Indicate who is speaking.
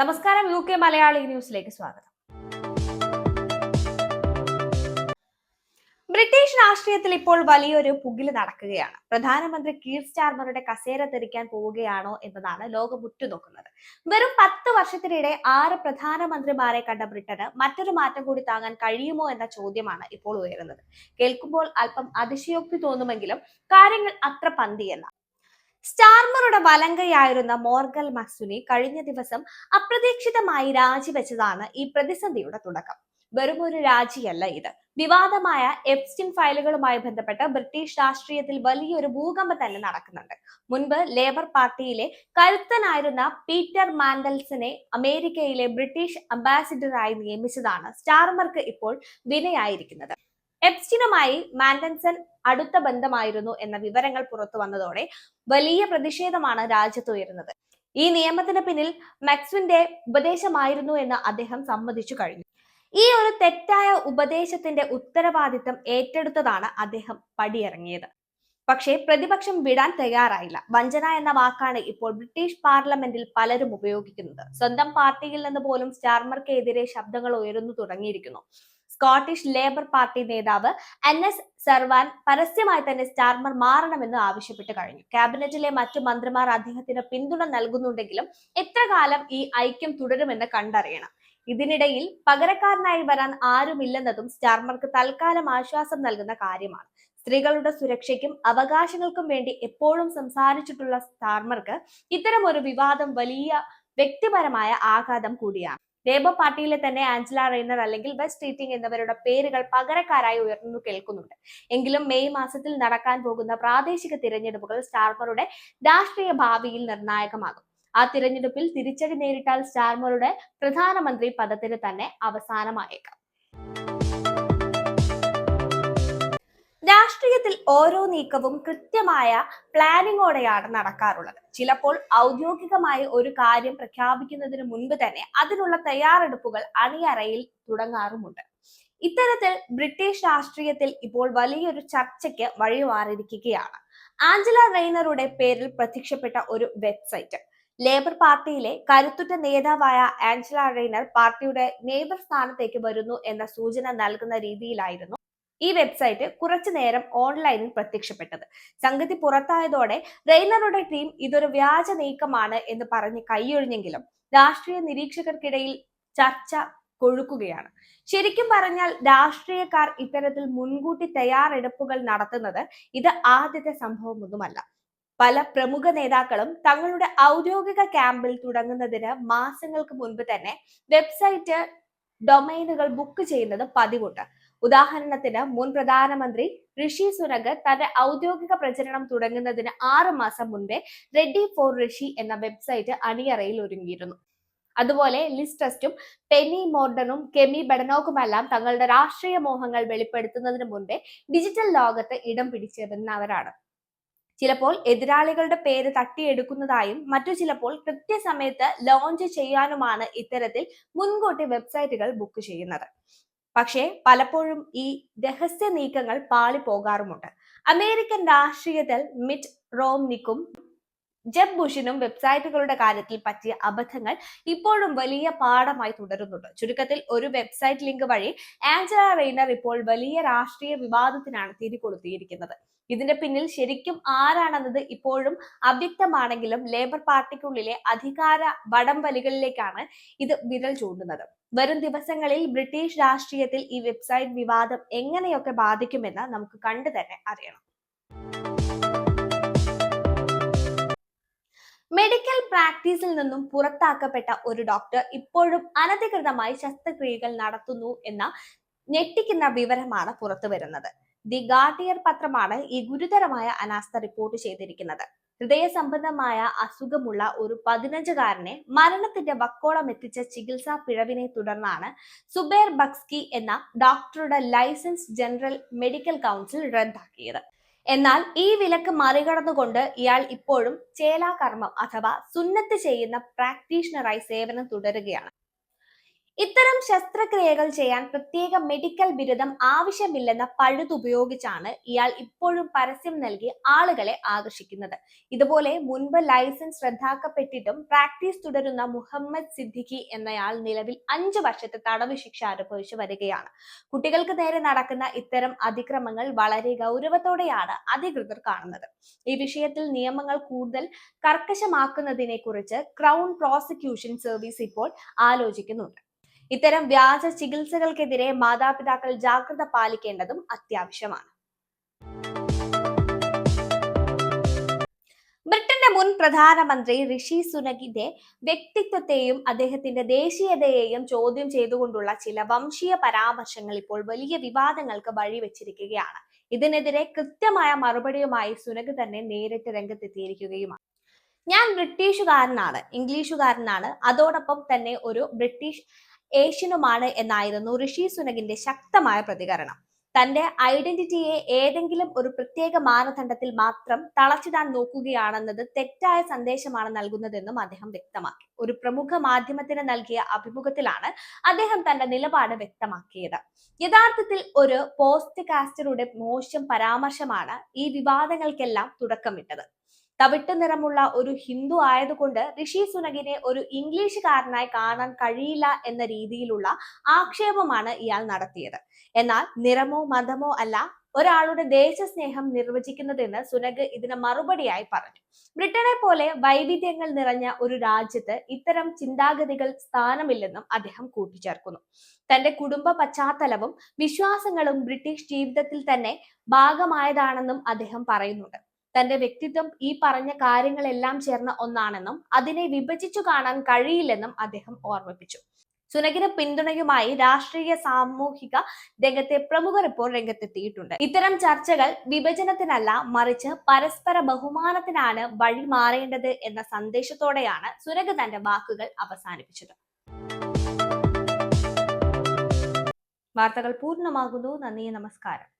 Speaker 1: നമസ്കാരം U K Malayali ന്യൂസിലേക്ക് സ്വാഗതം. ബ്രിട്ടീഷ് രാഷ്ട്രീയത്തിൽ ഇപ്പോൾ വലിയൊരു പുകിൽ നടക്കുകയാണ്. പ്രധാനമന്ത്രി കീർ സ്റ്റാർമറുടെ കസേര തെറിക്കാൻ പോവുകയാണോ എന്നതാണ് ലോകം ഉറ്റുനോക്കുന്നത്. വെറും പത്ത് വർഷത്തിനിടെ ആറ് പ്രധാനമന്ത്രിമാരെ കണ്ട ബ്രിട്ടന് മറ്റൊരു മാറ്റം കൂടി താങ്ങാൻ കഴിയുമോ എന്ന ചോദ്യമാണ് ഇപ്പോൾ ഉയരുന്നത്. കേൾക്കുമ്പോൾ അല്പം അതിശയോക്തി തോന്നുമെങ്കിലും കാര്യങ്ങൾ അത്ര പന്തിയല്ല. സ്റ്റാർമറുടെ വലങ്കയായിരുന്ന മോർഗൽ മക്സുനെ കഴിഞ്ഞ ദിവസം അപ്രതീക്ഷിതമായി രാജിവെച്ചതാണ് ഈ പ്രതിസന്ധിയുടെ തുടക്കം. വെറും ഒരു രാജിയല്ല ഇത്. വിവാദമായ എപ്സ്റ്റിൻ ഫയലുകളുമായി ബന്ധപ്പെട്ട് ബ്രിട്ടീഷ് രാഷ്ട്രീയത്തിൽ വലിയൊരു ഭൂകമ്പം തന്നെ നടക്കുന്നുണ്ട്. മുൻപ് ലേബർ പാർട്ടിയിലെ കരുത്തനായിരുന്ന പീറ്റർ മാൻഡൽസിനെ അമേരിക്കയിലെ ബ്രിട്ടീഷ് അംബാസിഡറായി നിയമിച്ചതാണ് സ്റ്റാർമർക്ക് ഇപ്പോൾ വിനയായിരിക്കുന്നത്. എപ്സ്റ്റിനുമായി മാൻഡൻസൺ അടുത്ത ബന്ധമായിരുന്നു എന്ന വിവരങ്ങൾ പുറത്തു വന്നതോടെ വലിയ പ്രതിഷേധമാണ് രാജ്യത്ത് ഉയരുന്നത്. ഈ നിയമത്തിന് പിന്നിൽ മാക്സ്വിന്റെ ഉപദേശമായിരുന്നു എന്ന് അദ്ദേഹം സമ്മതിച്ചു കഴിഞ്ഞു. ഈ ഒരു തെറ്റായ ഉപദേശത്തിന്റെ ഉത്തരവാദിത്തം ഏറ്റെടുത്തതാണ് അദ്ദേഹം പടിയിറങ്ങിയത്. പക്ഷേ പ്രതിപക്ഷം വിടാൻ തയ്യാറായില്ല. വഞ്ചന എന്ന വാക്കാണ് ഇപ്പോൾ ബ്രിട്ടീഷ് പാർലമെന്റിൽ പലരും ഉപയോഗിക്കുന്നത്. സ്വന്തം പാർട്ടിയിൽ നിന്ന് പോലും സ്റ്റാർമർക്കെതിരെ ശബ്ദങ്ങൾ ഉയർന്നു തുടങ്ങിയിരിക്കുന്നു. സ്കോട്ടിഷ് ലേബർ പാർട്ടി നേതാവ് എൻ എസ് സർവാൻ പരസ്യമായി തന്നെ സ്റ്റാർമർ മാറണമെന്ന് ആവശ്യപ്പെട്ട് കഴിഞ്ഞു. ക്യാബിനറ്റിലെ മറ്റു മന്ത്രിമാർ അദ്ദേഹത്തിന് പിന്തുണ നൽകുന്നുണ്ടെങ്കിലും എത്ര കാലം ഈ ഐക്യം തുടരുമെന്ന് കണ്ടറിയണം. ഇതിനിടയിൽ പകരക്കാരനായി വരാൻ ആരുമില്ലെന്നതും സ്റ്റാർമർക്ക് തൽക്കാലം ആശ്വാസം നൽകുന്ന കാര്യമാണ്. സ്ത്രീകളുടെ സുരക്ഷയ്ക്കും അവകാശങ്ങൾക്കും വേണ്ടി എപ്പോഴും സംസാരിച്ചിട്ടുള്ള സ്റ്റാർമർക്ക് ഇത്തരം ഒരു വിവാദം വലിയ വ്യക്തിപരമായ ആഘാതം കൂടിയാണ്. ലേബർ പാർട്ടിയിലെ തന്നെ ആഞ്ചല റെയ്നർ അല്ലെങ്കിൽ ബസ് ടീറ്റിംഗ് എന്നിവരുടെ പേരുകൾ പകരക്കാരായി ഉയർന്നു കേൾക്കുന്നുണ്ട്. എങ്കിലും മെയ് മാസത്തിൽ നടക്കാൻ പോകുന്ന പ്രാദേശിക തിരഞ്ഞെടുപ്പുകൾ സ്റ്റാർമറുടെ രാഷ്ട്രീയ ഭാവിയിൽ നിർണായകമാകും. ആ തിരഞ്ഞെടുപ്പിൽ തിരിച്ചടി നേരിട്ടാൽ സ്റ്റാർമറുടെ പ്രധാനമന്ത്രി പദത്തിന് തന്നെ അവസാനമായേക്കാം. രാഷ്ട്രീയത്തിൽ ഓരോ നീക്കവും കൃത്യമായ പ്ലാനിങ്ങോടെയാണ് നടക്കാറുള്ളത്. ചിലപ്പോൾ ഔദ്യോഗികമായി ഒരു കാര്യം പ്രഖ്യാപിക്കുന്നതിന് മുൻപ് തന്നെ അതിനുള്ള തയ്യാറെടുപ്പുകൾ അണിയറയിൽ തുടങ്ങാറുമുണ്ട്. ഇത്തരത്തിൽ ബ്രിട്ടീഷ് രാഷ്ട്രീയത്തിൽ ഇപ്പോൾ വലിയൊരു ചർച്ചയ്ക്ക് വഴിമാറിയിരിക്കുകയാണ്. ആഞ്ചല റെയ്നറുടെ പേരിൽ പ്രത്യക്ഷപ്പെട്ട ഒരു വെബ്സൈറ്റ്. ലേബർ പാർട്ടിയിലെ കരുത്തുറ്റ നേതാവായ ആഞ്ചല റെയ്നർ പാർട്ടിയുടെ നേബർ സ്ഥാനത്തേക്ക് വരുന്നു എന്ന സൂചന നൽകുന്ന രീതിയിലായിരുന്നു ഈ വെബ്സൈറ്റ് കുറച്ചു നേരം ഓൺലൈനിൽ പ്രത്യക്ഷപ്പെട്ടത്. സംഗതി പുറത്തായതോടെ റെയ്നറുടെ ടീം ഇതൊരു വ്യാജ നീക്കമാണ് എന്ന് പറഞ്ഞ് കൈയൊഴിഞ്ഞെങ്കിലും രാഷ്ട്രീയ നിരീക്ഷകർക്കിടയിൽ ചർച്ച കൊഴുക്കുകയാണ്. ശരിക്കും പറഞ്ഞാൽ രാഷ്ട്രീയക്കാർ ഇത്തരത്തിൽ മുൻകൂട്ടി തയ്യാറെടുപ്പുകൾ നടത്തുന്നത് ഇത് ആദ്യത്തെ സംഭവമൊന്നുമല്ല. പല പ്രമുഖ നേതാക്കളും തങ്ങളുടെ ഔദ്യോഗിക ക്യാമ്പിൽ തുടങ്ങുന്നതിന് മാസങ്ങൾക്ക് മുൻപ് തന്നെ വെബ്സൈറ്റ് ഡൊമൈനുകൾ ബുക്ക് ചെയ്യുന്നത് പതിവുണ്ട്. ഉദാഹരണത്തിന് മുൻ പ്രധാനമന്ത്രി ഋഷി സുനക് തന്റെ ഔദ്യോഗിക പ്രചരണം തുടങ്ങുന്നതിന് ആറ് മാസം മുൻപേ റെഡി ഫോർ ഋഷി എന്ന വെബ്സൈറ്റ് അണിയറയിൽ ഒരുങ്ങിയിരുന്നു. അതുപോലെ ലിസ്ട്രസ്റ്റും പെനി മോർഡനും കെമി ബഡനോക്കുമെല്ലാം തങ്ങളുടെ രാഷ്ട്രീയ മോഹങ്ങൾ വെളിപ്പെടുത്തുന്നതിന് മുൻപേ ഡിജിറ്റൽ ലോകത്ത് ഇടം പിടിച്ചിരുന്നവരാണ്. ചിലപ്പോൾ എതിരാളികളുടെ പേര് തട്ടിയെടുക്കുന്നതായും മറ്റു ചിലപ്പോൾ കൃത്യസമയത്ത് ലോഞ്ച് ചെയ്യാനുമാണ് ഇത്തരത്തിൽ മുൻകൂട്ടി വെബ്സൈറ്റുകൾ ബുക്ക് ചെയ്യുന്നത്. പക്ഷേ പലപ്പോഴും ഈ രഹസ്യ നീക്കങ്ങൾ പാളിപ്പോകാറുമുണ്ട്. അമേരിക്കൻ രാഷ്ട്രീയത്തിൽ മിറ്റ് റോംനിക്കും ജബ് ബുഷിനും വെബ്സൈറ്റുകളുടെ കാര്യത്തിൽ പറ്റിയ അബദ്ധങ്ങൾ ഇപ്പോഴും വലിയ പാഠമായി തുടരുന്നുണ്ട്. ചുരുക്കത്തിൽ ഒരു വെബ്സൈറ്റ് ലിങ്ക് വഴി ആഞ്ചല റെയ്നർ ഇപ്പോൾ വലിയ രാഷ്ട്രീയ വിവാദത്തിനാണ് തിരികൊളുത്തിയിരിക്കുന്നത് ഇതിന്റെ പിന്നിൽ ശരിക്കും ആരാണെന്നത് ഇപ്പോഴും അവ്യക്തമാണെങ്കിലും ലേബർ പാർട്ടിക്കുള്ളിലെ അധികാര വടംവലികളിലേക്കാണ് ഇത് വിരൽ ചൂണ്ടുന്നത്. വരും ദിവസങ്ങളിൽ ബ്രിട്ടീഷ് രാഷ്ട്രീയത്തിൽ ഈ വെബ്സൈറ്റ് വിവാദം എങ്ങനെയൊക്കെ ബാധിക്കുമെന്ന് നമുക്ക് കണ്ടു തന്നെ അറിയണം. മെഡിക്കൽ പ്രാക്ടീസിൽ നിന്നും പുറത്താക്കപ്പെട്ട ഒരു ഡോക്ടർ ഇപ്പോഴും അനധികൃതമായി ശസ്ത്രക്രിയകൾ നടത്തുന്നു എന്ന ഞെട്ടിക്കുന്ന വിവരമാണ് പുറത്തു വരുന്നത്. ദി ഗാർഡിയർ പത്രമാണ് ഈ ഗുരുതരമായ അനാസ്ഥ റിപ്പോർട്ട് ചെയ്തിരിക്കുന്നത്. ഹൃദയ സംബന്ധമായ അസുഖമുള്ള ഒരു പതിനഞ്ചുകാരനെ മരണത്തിന്റെ വക്കോളം എത്തിച്ച ചികിത്സാ പിഴവിനെ തുടർന്നാണ് സുബേർ ബക്സ്കി എന്ന ഡോക്ടറുടെ ലൈസൻസ് ജനറൽ മെഡിക്കൽ കൗൺസിൽ റദ്ദാക്കിയത്. എന്നാൽ ഈ വിലക്ക് മറികടന്നുകൊണ്ട് ഇയാൾ ഇപ്പോഴും ചേലാകർമ്മം അഥവാ സുന്നത്ത് ചെയ്യുന്ന പ്രാക്ടീഷണറായി സേവനം തുടരുകയാണ്. ഇത്തരം ശസ്ത്രക്രിയകൾ ചെയ്യാൻ പ്രത്യേക മെഡിക്കൽ ബിരുദം ആവശ്യമില്ലെന്ന പഴുതുപയോഗിച്ചാണ് ഇയാൾ ഇപ്പോഴും പരസ്യം നൽകി ആളുകളെ ആകർഷിക്കുന്നത്. ഇതുപോലെ മുൻപ് ലൈസൻസ് റദ്ദാക്കപ്പെട്ടിട്ടും പ്രാക്ടീസ് തുടരുന്ന മുഹമ്മദ് സിദ്ദിഖി എന്നയാൾ നിലവിൽ അഞ്ചു വർഷത്തെ തടവ് ശിക്ഷ അനുഭവിച്ചു വരികയാണ്. കുട്ടികൾക്ക് നേരെ നടക്കുന്ന ഇത്തരം അതിക്രമങ്ങൾ വളരെ ഗൗരവത്തോടെയാണ് അധികൃതർ കാണുന്നത്. ഈ വിഷയത്തിൽ നിയമങ്ങൾ കൂടുതൽ കർക്കശമാക്കുന്നതിനെ കുറിച്ച് ക്രൗൺ പ്രോസിക്യൂഷൻ സർവീസ് ഇപ്പോൾ ആലോചിക്കുന്നുണ്ട്. ഇത്തരം വ്യാജ ചികിത്സകൾക്കെതിരെ മാതാപിതാക്കൾ ജാഗ്രത പാലിക്കേണ്ടതും അത്യാവശ്യമാണ്. ബ്രിട്ടന്റെ മുൻ പ്രധാനമന്ത്രി ഋഷി സുനകിന്റെ വ്യക്തിത്വത്തെയും അദ്ദേഹത്തിന്റെ ദേശീയതയെയും ചോദ്യം ചെയ്തുകൊണ്ടുള്ള ചില വംശീയ പരാമർശങ്ങൾ ഇപ്പോൾ വലിയ വിവാദങ്ങൾക്ക് വഴിവെച്ചിരിക്കുകയാണ്. ഇതിനെതിരെ കൃത്യമായ മറുപടിയുമായി സുനക് തന്നെ നേരിട്ട് രംഗത്തെത്തിയിരിക്കുകയുമാണ്. ഞാൻ ബ്രിട്ടീഷുകാരനാണ് ഇംഗ്ലീഷുകാരനാണ്. അതോടൊപ്പം തന്നെ ഒരു ബ്രിട്ടീഷ് ഏഷ്യനുമാണ് എന്നായിരുന്നു ഋഷി സുനകിന്റെ ശക്തമായ പ്രതികരണം. തന്റെ ഐഡന്റിറ്റിയെ ഏതെങ്കിലും ഒരു പ്രത്യേക മാനദണ്ഡത്തിൽ മാത്രം തളച്ചിടാൻ നോക്കുകയാണെന്നത് തെറ്റായ സന്ദേശമാണ് നൽകുന്നതെന്നും അദ്ദേഹം വ്യക്തമാക്കി. ഒരു പ്രമുഖ മാധ്യമത്തിന് നൽകിയ അഭിമുഖത്തിലാണ് അദ്ദേഹം തന്റെ നിലപാട് വ്യക്തമാക്കിയത്. യഥാർത്ഥത്തിൽ ഒരു പോസ്റ്റ് കാസ്റ്ററുടെ മോശം പരാമർശമാണ് ഈ വിവാദങ്ങൾക്കെല്ലാം തുടക്കമിട്ടത്. തവിട്ട് നിറമുള്ള ഒരു ഹിന്ദു ആയതുകൊണ്ട് ഋഷി സുനകിനെ ഒരു ഇംഗ്ലീഷുകാരനായി കാണാൻ കഴിയില്ല എന്ന രീതിയിലുള്ള ആക്ഷേപമാണ് ഇയാൾ നടത്തിയത്. എന്നാൽ നിറമോ മതമോ അല്ല ഒരാളുടെ ദേശസ്നേഹം നിർവചിക്കുന്നതെന്ന് സുനഗ് ഇതിന് മറുപടിയായി പറഞ്ഞു. ബ്രിട്ടനെ പോലെ വൈവിധ്യങ്ങൾ നിറഞ്ഞ ഒരു രാജ്യത്ത് ഇത്തരം ചിന്താഗതികൾ സ്ഥാനമില്ലെന്നും അദ്ദേഹം കൂട്ടിച്ചേർക്കുന്നു. തന്റെ കുടുംബ പശ്ചാത്തലവും വിശ്വാസങ്ങളും ബ്രിട്ടീഷ് ജീവിതത്തിൽ തന്നെ ഭാഗമായതാണെന്നും അദ്ദേഹം പറയുന്നുണ്ട്. തന്റെ വ്യക്തിത്വം ഈ പറഞ്ഞ കാര്യങ്ങളെല്ലാം ചേർന്ന ഒന്നാണെന്നും അതിനെ വിഭജിച്ചു കാണാൻ കഴിയില്ലെന്നും അദ്ദേഹം ഓർമ്മിപ്പിച്ചു. സുനകിന് പിന്തുണയുമായി രാഷ്ട്രീയ സാമൂഹിക രംഗത്തെ പ്രമുഖർ ഇപ്പോൾ രംഗത്തെത്തിയിട്ടുണ്ട്. ഇത്തരം ചർച്ചകൾ വിഭജനത്തിനല്ല മറിച്ച് പരസ്പര ബഹുമാനത്തിനാണ് വഴി മാറേണ്ടത് എന്ന സന്ദേശത്തോടെയാണ് സുനക് തന്റെ വാക്കുകൾ അവസാനിപ്പിച്ചത്. വാർത്തകൾ പൂർണമാകുന്നു. നന്ദി നമസ്കാരം.